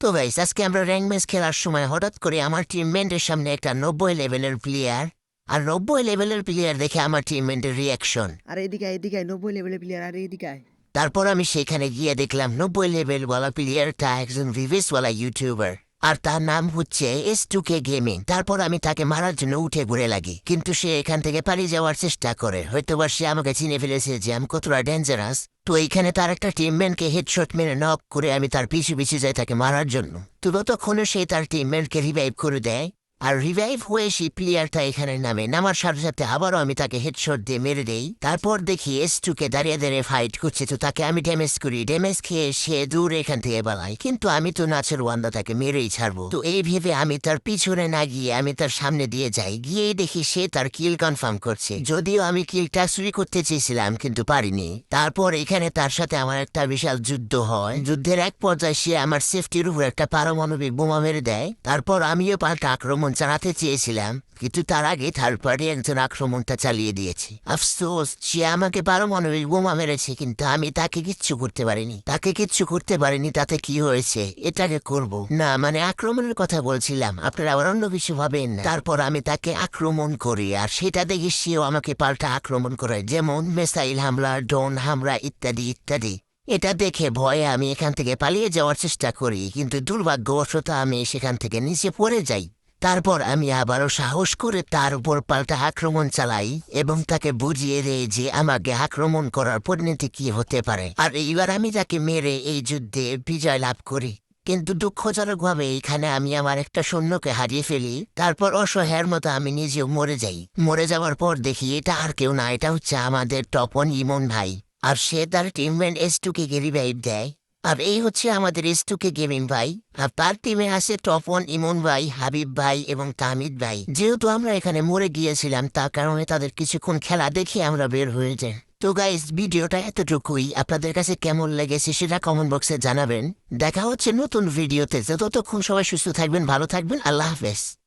তো ভাই আজকে আমরা র্যাঙ্ক ম্যাচ খেলার সময় হঠাৎ করে আমার টিমমেন্টের সামনে একটা নব্বই লেভেলের প্লেয়ার আর নব্বই লেভেলের প্লেয়ার দেখে আমার টিমমেন্টের রিয়াকশন আর এদিকে এদিকে নব্বই লেভেলের প্লেয়ার আর এদিকে তারপর আমি সেখানে গিয়ে দেখলাম নব্বই লেভেলওয়ালা প্লেয়ারটা একজন রিভিউসওয়ালা ইউটিউবার আর তার নাম হচ্ছে এস টু কে গেমিং তারপর আমি তাকে মারার জন্য উঠে ঘুরে লাগি। কিন্তু সে এখান থেকে পালিয়ে যাওয়ার চেষ্টা করে। হয়তো বা সে আমাকে চিনে ফেলেছে যে আমি কতটা ডেঞ্জারাস তো এইখানে তার একটা টিমম্যানকে হেডশট মেরে নক করে আমি তার পিছু পিছু যাই তাকে মারার জন্য। তো ততক্ষণে সে তার টিমম্যানকে রিভাইভ করে দেয়। আর রিভাইভ হয়ে সেই প্লেয়ারটা এখানে নামে। নামার সাথে সাথে আবারও আমি তাকে হেডশট দিয়ে মেরে দেই। তারপর দেখি এস টুকে দাঁড়িয়ে দাঁড়িয়ে ফাইট করছে, তো তাকে আমি ড্যামেজ করি। ড্যামেজ খেয়ে সে দূর এখান থেকে বালাই কিন্তু আমি তো নাচের ওয়ান্দা তাকে মেরেই ছাড়বো। তো এই ভেবে আমি তার পিছনে না গিয়ে আমি তার সামনে দিয়ে যাই। গিয়েই দেখি সে তার কিল কনফার্ম করছে। যদিও আমি কিলটা চুরি করতে চেয়েছিলাম, কিন্তু পারিনি। তারপর এখানে তার সাথে আমার একটা বিশাল যুদ্ধ হয়। যুদ্ধের এক পর্যায়ে সে আমার সেফটির উপর একটা পারমাণবিক বোমা মেরে দেয়। তারপর আমিও পাল্টা আক্রমণ চালাতে চেয়েছিলাম, কিন্তু তার আগে থার্ড পার্টি একজন আক্রমণটা চালিয়ে দিয়েছে। আফসোস, সে আমাকে পারমাণবিক বোমা মেরেছে, কিন্তু আমি তাকে কিচ্ছু করতে পারিনি। তাকে কিচ্ছু করতে পারিনি, তাতে কি হয়েছে, এটাকে করব। না মানে আক্রমণের কথা বলছিলাম, আপনারা আবার অন্য কিছু ভাবেন তারপর আমি তাকে আক্রমণ করি, আর সেটা দেখে সেও আমাকে পাল্টা আক্রমণ করে, যেমন মেসাইল হামলা, ড্রোন হামলা ইত্যাদি ইত্যাদি। এটা দেখে ভয়ে আমি এখান থেকে পালিয়ে যাওয়ার চেষ্টা করি, কিন্তু দুর্ভাগ্যবশত আমি সেখান থেকে নিচে পড়ে যাই। তারপর আমি আবারও সাহস করে তার উপর পাল্টা আক্রমণ চালাই এবং তাকে বুঝিয়ে দেই যে আমাকে আক্রমণ করার পরিণতি কি হতে পারে। আর এইবার আমি তাকে মেরে এই যুদ্ধে বিজয় লাভ করি। কিন্তু দুঃখজনকভাবে এখানে আমি আমার একটা সৈন্যকে হারিয়ে ফেলি, তারপর অসহায়ের মতো আমি নিজেও মরে যাই। মরে যাওয়ার পর দেখি এটা আর কেউ না, এটা হচ্ছে আমাদের টপন ইমন ভাই। আর সে তার টিমমেট এস টুকে রিভাইভ দেয়। আর এই হচ্ছে আমাদের এস টুকে গেমিং ভাই। আর তার টিমে আছে টপন ইমন ভাই হাবিব ভাই এবং তামিদ ভাই। যেহেতু আমরা এখানে মরে গিয়েছিলাম, তার কারণে তাদের কিছুক্ষণ খেলা দেখে আমরা বের হয়ে যাই। তো গাইজ ভিডিওটা এতটুকুই। আপনাদের কাছে কেমন লেগেছে সেটা কমেন্ট বক্সে জানাবেন। দেখা হচ্ছে নতুন ভিডিওতে। ততক্ষণ সবাই সুস্থ থাকবেন, ভালো থাকবেন। আল্লাহ হাফেজ।